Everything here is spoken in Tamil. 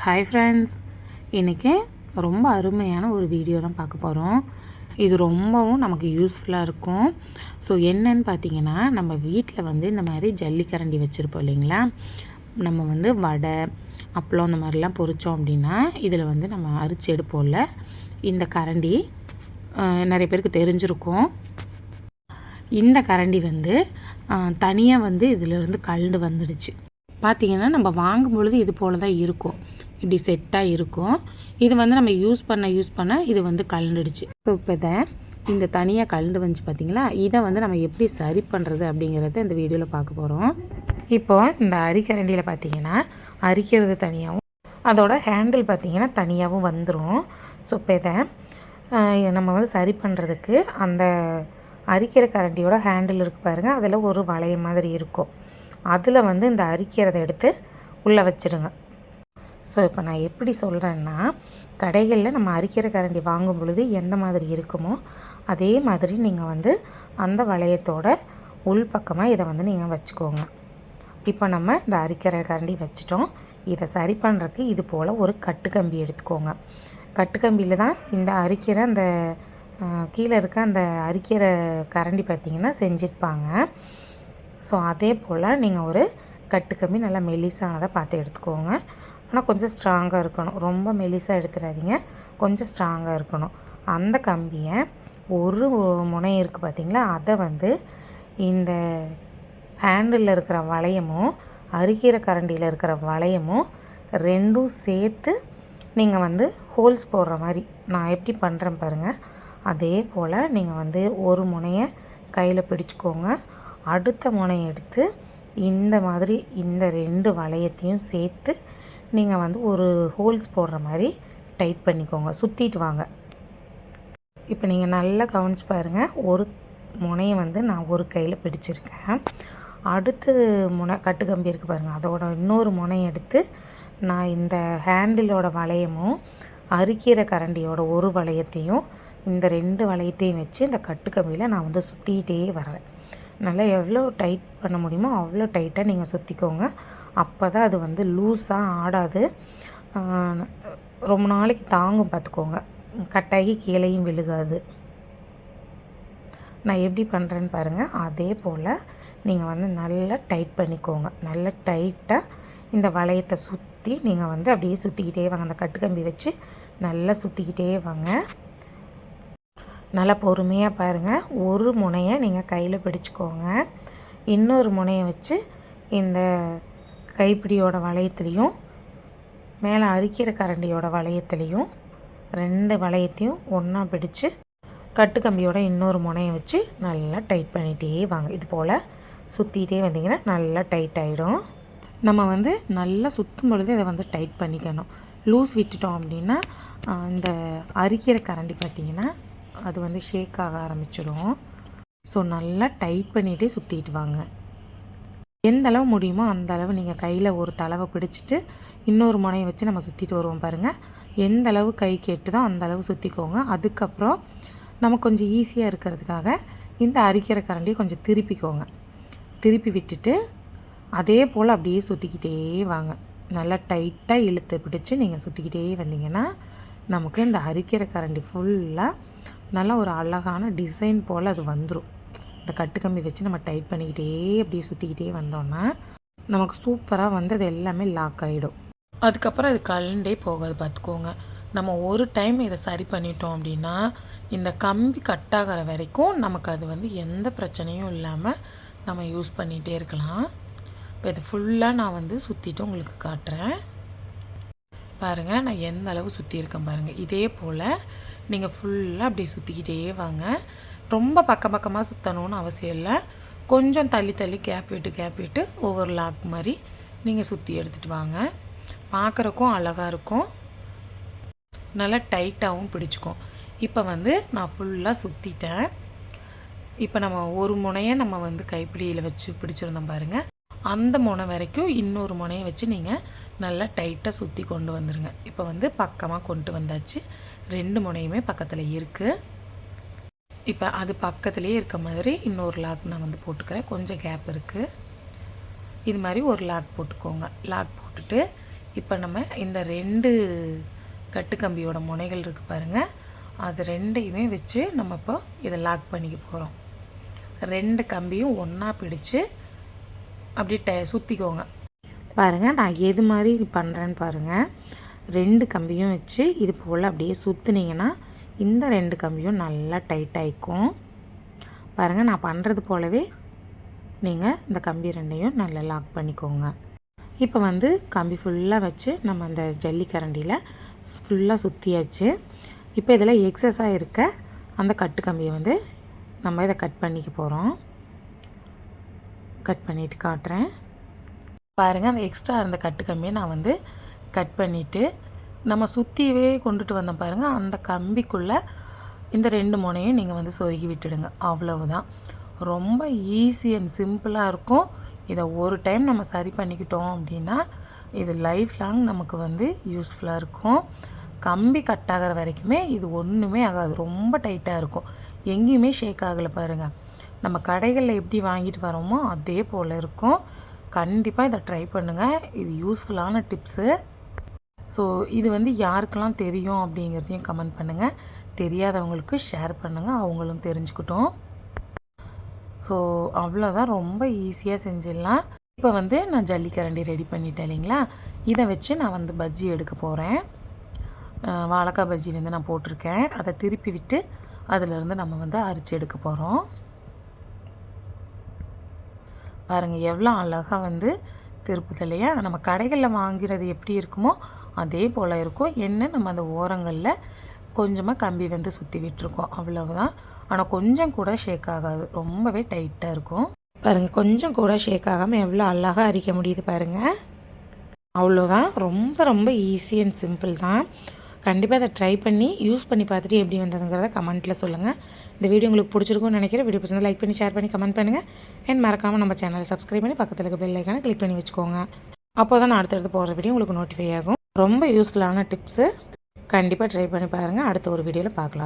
ஹாய் ஃப்ரெண்ட்ஸ் இன்றைக்கி ரொம்ப அருமையான ஒரு வீடியோ தான் பார்க்க போகிறோம் இது ரொம்பவும் நமக்கு யூஸ்ஃபுல்லாக இருக்கும். ஸோ என்னன்னு பார்த்தீங்கன்னா நம்ம வீட்டில் வந்து இந்த மாதிரி ஜல்லிக்கரண்டி வச்சுருப்போம் இல்லைங்களா? நம்ம வந்து வடை அப்பளம் இந்த மாதிரிலாம் பொரித்தோம் அப்படின்னா இதில் வந்து நம்ம அரிச்சு எடுப்போம்ல. இந்த கரண்டி நிறைய பேருக்கு தெரிஞ்சிருக்கும். இந்த கரண்டி வந்து தனியாக வந்து இதிலிருந்து கல்டு வந்துடுச்சு. பார்த்தீங்கன்னா நம்ம வாங்கும் பொழுது இது போல் தான் இருக்கும். இப்படி செட்டாக இருக்கும். இது வந்து நம்ம யூஸ் பண்ண யூஸ் பண்ண இது வந்து கலண்டுடுச்சு ஸோ இப்போ இதை இந்த தனியாக கலண்டு வந்துச்சு பார்த்தீங்களா இதை வந்து நம்ம எப்படி சரி பண்ணுறது அப்படிங்கிறத இந்த வீடியோவில் பார்க்க போகிறோம் இப்போ இந்த அரிக்கரண்டியில் பார்த்தீங்கன்னா அரிக்கிறது தனியாகவும் அதோட ஹேண்டில் பார்த்தீங்கன்னா தனியாகவும் வந்துடும் ஸோ இப்போ இதை நம்ம வந்து சரி பண்ணுறதுக்கு அந்த அரிக்கிற கரண்டியோட ஹேண்டில் இருக்கு பாருங்கள் அதில் ஒரு வளைய மாதிரி இருக்கும். அதில் வந்து இந்த அரிக்கிறதை எடுத்து உள்ளே வச்சிடுங்க ஸோ இப்போ நான் எப்படி சொல்கிறேன்னா கடைகளில் நம்ம அரிக்கிற கரண்டி வாங்கும் பொழுது எந்த மாதிரி இருக்குமோ அதே மாதிரி நீங்கள் வந்து அந்த வளையத்தோட உள் பக்கமாக இதை வந்து நீங்கள் வச்சுக்கோங்க. இப்போ நம்ம இந்த அரிக்கிற கரண்டி வச்சிட்டோம். இதை சரி பண்ணுறதுக்கு இது போல் ஒரு கட்டுக்கம்பி எடுத்துக்கோங்க. கட்டுக்கம்பியில் தான் இந்த அரிக்கிற அந்த கீழே இருக்க அந்த அரிக்கிற கரண்டி பார்த்திங்கன்னா செஞ்சிருப்பாங்க. ஸோ அதே போல் நீங்கள் ஒரு கட்டுக்கம்பி நல்லா மெலிசானதை பார்த்து எடுத்துக்கோங்க. ஆனால் கொஞ்சம் ஸ்ட்ராங்காக இருக்கணும். ரொம்ப மெலிசாக எடுத்துடாதீங்க கொஞ்சம் ஸ்ட்ராங்காக இருக்கணும். அந்த கம்பியை ஒரு முனை இருக்குது பார்த்தீங்களா அதை வந்து இந்த ஹேண்டிலில் இருக்கிற வளையமும் அருகிற கரண்டியில் இருக்கிற வளையமும் ரெண்டும் சேர்த்து நீங்கள் வந்து ஹோல்ஸ் போடுற மாதிரி. நான் எப்படி பண்ணுறேன் பாருங்கள் அதே போல் நீங்கள் வந்து ஒரு முனையை கையில் பிடிச்சிக்கோங்க. அடுத்த முனையை எடுத்து இந்த மாதிரி இந்த ரெண்டு வளையத்தையும் சேர்த்து நீங்கள் வந்து ஒரு ஹோல்ஸ் போடுற மாதிரி டைட் பண்ணிக்கோங்க. சுற்றிட்டு வாங்க. இப்போ நீங்கள் நல்லா கவனிச்சு பாருங்கள் ஒரு முனையை வந்து நான் ஒரு கையில் பிடிச்சிருக்கேன். அடுத்து முனை கட்டுக்கம்பி இருக்குது பாருங்கள் அதோட இன்னொரு முனையை எடுத்து நான் இந்த ஹேண்டிலோட வளையமும் அரிக்கிற கரண்டியோட ஒரு வளையத்தையும் இந்த ரெண்டு வளையத்தையும் வச்சு இந்த கட்டுக்கம்பியில் நான் வந்து சுற்றிக்கிட்டே வரேன் நல்லா எவ்வளோ டைட் பண்ண முடியுமோ அவ்வளோ டைட்டாக நீங்கள் சுற்றிக்கோங்க அப்போ தான் அது வந்து லூஸாக ஆடாது. ரொம்ப நாளைக்கு தாங்கும் பார்த்துக்கோங்க கட்டாகி கீழேயும் விழுகாது. நான் எப்படி பண்ணுறேன்னு பாருங்கள் அதே போல் நீங்கள் வந்து நல்லா டைட் பண்ணிக்கோங்க. நல்லா டைட்டாக இந்த வளையத்தை சுற்றி நீங்கள் வந்து அப்படியே சுற்றிக்கிட்டே வாங்க. அந்த கட்டுக்கம்பி வச்சு நல்லா சுற்றிக்கிட்டே வாங்க. நல்லா பொறுமையாக பாருங்கள் ஒரு முனையை நீங்கள் கையில் பிடிச்சிக்கோங்க. இன்னொரு முனையை வச்சு இந்த கைப்பிடியோட வளையத்துலேயும் மேலே அரிக்கிற கரண்டியோட வளையத்துலேயும் ரெண்டு வளையத்தையும் ஒன்றா பிடிச்சு கட்டுக்கம்பியோட இன்னொரு முனையை வச்சு நல்லா டைட் பண்ணிகிட்டே வாங்க. இது போல் சுற்றிட்டே வந்தீங்கன்னா நல்லா டைட் ஆகிடும் நம்ம வந்து நல்லா சுற்றும் பொழுது இதை வந்து டைட் பண்ணிக்கணும். லூஸ் விட்டுட்டோம் அப்படின்னா இந்த அரிக்கிற கரண்டி பார்த்திங்கன்னா அது வந்து ஷேக் ஆக ஆரம்பிச்சிடும் ஸோ நல்லா டைட் பண்ணிகிட்டே சுற்றிட்டு வாங்க. எந்த அளவு முடியுமோ அந்த அளவு நீங்கள் கையில் ஒரு தளவை பிடிச்சிட்டு இன்னொரு முனையை வச்சு நம்ம சுற்றிட்டு வருவோம் பாருங்கள் எந்த அளவு கை கெட்டுதோ அந்த அளவு சுற்றிக்கோங்க அதுக்கப்புறம் நம்ம கொஞ்சம் ஈஸியாக இருக்கிறதுக்காக இந்த அரிக்கிற கரண்டியை கொஞ்சம் திருப்பிக்கோங்க. திருப்பி விட்டுட்டு அதே போல் அப்படியே சுற்றிக்கிட்டே வாங்க. நல்லா டைட்டாக இழுத்து பிடிச்சி நீங்கள் சுற்றிக்கிட்டே வந்தீங்கன்னா நமக்கு இந்த அரிக்கிற கரண்டி ஃபுல்லாக நல்லா ஒரு அழகான டிசைன் போல் அது வந்துடும் இந்த கட்டுக்கம்பி வச்சு நம்ம டைட் பண்ணிக்கிட்டே அப்படியே சுற்றிக்கிட்டே வந்தோம்னா நமக்கு சூப்பராக வந்து அது எல்லாமே லாக் ஆகிடும் அதுக்கப்புறம் அது கலண்டே போகாது பார்த்துக்கோங்க. நம்ம ஒரு டைம் இதை சரி பண்ணிட்டோம் அப்படின்னா இந்த கம்பி கட் ஆகிற வரைக்கும் நமக்கு அது வந்து எந்த பிரச்சனையும் இல்லாமல் நம்ம யூஸ் பண்ணிகிட்டே இருக்கலாம். இப்போ இதை ஃபுல்லாக நான் வந்து சுற்றிட்டு உங்களுக்கு காட்டுறேன். பாருங்கள் நான் எந்த அளவு சுற்றி இருக்கேன் பாருங்கள் இதே போல் நீங்கள் ஃபுல்லாக அப்படியே சுற்றிக்கிட்டே வாங்க. ரொம்ப பக்கம் பக்கமாக சுற்றணும்னு அவசியம் இல்லை. கொஞ்சம் தள்ளி தள்ளி கேப் விட்டு கேப் விட்டு ஒவ்வொரு லாக் மாதிரி நீங்கள் சுற்றி எடுத்துகிட்டு வாங்க. பார்க்குறக்கும் அழகாக இருக்கும். நல்லா டைட்டாகவும் பிடிச்சிக்கும். இப்போ வந்து நான் ஃபுல்லாக சுற்றிட்டேன் இப்போ நம்ம ஒரு முனையை நம்ம வந்து கைப்பிடியில் வச்சு பிடிச்சிருந்தோம் பாருங்கள் அந்த முனை வரைக்கும் இன்னொரு முனையை வச்சு நீங்கள் நல்லா டைட்டாக சுற்றி கொண்டு வந்துடுங்க இப்போ வந்து பக்கமாக கொண்டு வந்தாச்சு. ரெண்டு முனையுமே பக்கத்தில் இருக்குது இப்போ அது பக்கத்துலேயே இருக்க மாதிரி இன்னொரு லாக் நான் வந்து போட்டுக்கிறேன். கொஞ்சம் கேப் இருக்குது இது மாதிரி ஒரு லாக் போட்டுக்கோங்க. லாக் போட்டுட்டு இப்போ நம்ம இந்த ரெண்டு கட்டுக்கம்பியோட முனைகள் இருக்குது பாருங்கள் அது ரெண்டையுமே வச்சு நம்ம இப்போ இதை லாக் பண்ணிக்க போகிறோம் ரெண்டு கம்பியும் ஒன்றா பிடிச்சு அப்படியே ட சுற்றிக்கோங்க பாருங்கள் நான் எது மாதிரி பண்ணுறேன்னு பாருங்கள் ரெண்டு கம்பியும் வச்சு இது போல் அப்படியே சுற்றுனீங்கன்னா இந்த ரெண்டு கம்பியும் நல்லா டைட் ஆகிக்கும் பாருங்கள் நான் பண்ணுறது போலவே நீங்கள் இந்த கம்பி ரெண்டையும் நல்லா லாக் பண்ணிக்கோங்க. இப்போ வந்து கம்பி ஃபுல்லாக வச்சு நம்ம அந்த ஜல்லிக்கரண்டியில் ஃபுல்லாக சுற்றியாச்சு இப்போ இதில் எக்ஸஸாக இருக்க அந்த கட்டு கம்பியை வந்து நம்ம இதை கட் பண்ணிக்க போகிறோம் கட் பண்ணிவிட்டு காட்டுறேன். பாருங்கள் அந்த எக்ஸ்ட்ரா இருந்த கட்டு கம்பியை நான் வந்து கட் பண்ணிவிட்டு நம்ம சுற்றியவே கொண்டுட்டு வந்தோம் பாருங்கள் அந்த கம்பிக்குள்ளே இந்த ரெண்டு முனையும் நீங்கள் வந்து சொருகி விட்டுடுங்க அவ்வளவுதான். ரொம்ப ஈஸி அண்ட் சிம்பிளாக இருக்கும். இதை ஒரு டைம் நம்ம சரி பண்ணிக்கிட்டோம் அப்படின்னா இது லைஃப் லாங் நமக்கு வந்து யூஸ்ஃபுல்லாக இருக்கும். கம்பி கட் ஆகிற வரைக்குமே இது ஒன்றுமே ஆகாது ரொம்ப டைட்டாக இருக்கும். எங்கேயுமே ஷேக் ஆகலை பாருங்கள் நம்ம கடைகளில் எப்படி வாங்கிட்டு வரோமோ அதே போல் இருக்கும். கண்டிப்பாக இதை ட்ரை பண்ணுங்கள் இது யூஸ்ஃபுல்லான டிப்ஸு ஸோ இது வந்து யாருக்கெல்லாம் தெரியும் அப்படிங்கிறதையும் கமெண்ட் பண்ணுங்கள் தெரியாதவங்களுக்கு ஷேர் பண்ணுங்கள் அவங்களும் தெரிஞ்சுக்கிட்டோம். ஸோ அவ்வளோதான் ரொம்ப ஈஸியாக செஞ்சிடலாம். இப்போ வந்து நான் ஜல்லிக்கரண்டி ரெடி பண்ணிட்டேன் இல்லைங்களா? இதை வச்சு நான் வந்து பஜ்ஜி எடுக்க போகிறேன் வாழைக்காய் பஜ்ஜி வந்து நான் போட்டிருக்கேன். அதை திருப்பி விட்டு அதிலிருந்து நம்ம வந்து அரிச்சு எடுக்க போகிறோம் பாருங்கள் எவ்வளோ அழகாக வந்து திருப்புது இல்லையா? நம்ம கடைகளில் வாங்கிறது எப்படி இருக்குமோ அதே போல் இருக்கும். என்ன நம்ம அந்த ஓரங்களில் கொஞ்சமாக கம்பி வந்து சுற்றி விட்டுருக்கோம். அவ்வளவுதான். ஆனால் கொஞ்சம் கூட ஷேக் ஆகாது. ரொம்பவே டைட்டாக இருக்கும். பாருங்கள் கொஞ்சம் கூட ஷேக் ஆகாமல் எவ்வளோ அழகாக அரிக்க முடியுது பாருங்கள் அவ்வளோதான் ரொம்ப ரொம்ப ஈஸி அண்ட் சிம்பிள் தான். கண்டிப்பாக அதை ட்ரை பண்ணி யூஸ் பண்ணி பார்த்துட்டு எப்படி வந்ததுங்கிறத கமெண்ட்டில் சொல்லுங்கள் இந்த வீடியோ உங்களுக்கு பிடிச்சிருக்கும்னு நினைக்கிறேன். வீடியோ பிடிச்சிருந்தா லைக் பண்ணி ஷேர் பண்ணி கமெண்ட் பண்ணுங்கள் அண்ட் மறக்காமல் நம்ம சேனலை சப்ஸ்கிரைப் பண்ணி பக்கத்தில் இருக்க பெல் ஐக்கானை கிளிக் பண்ணி வச்சுக்கோங்க. அப்போ தான் நான் அடுத்தடுத்து போகிற வீடியோ உங்களுக்கு நோட்டிஃபை ஆகும். ரொம்ப யூஸ்ஃபுல்லான டிப்ஸு கண்டிப்பாக ட்ரை பண்ணி பாருங்கள் அடுத்த ஒரு வீடியோவில் பார்க்கலாம்.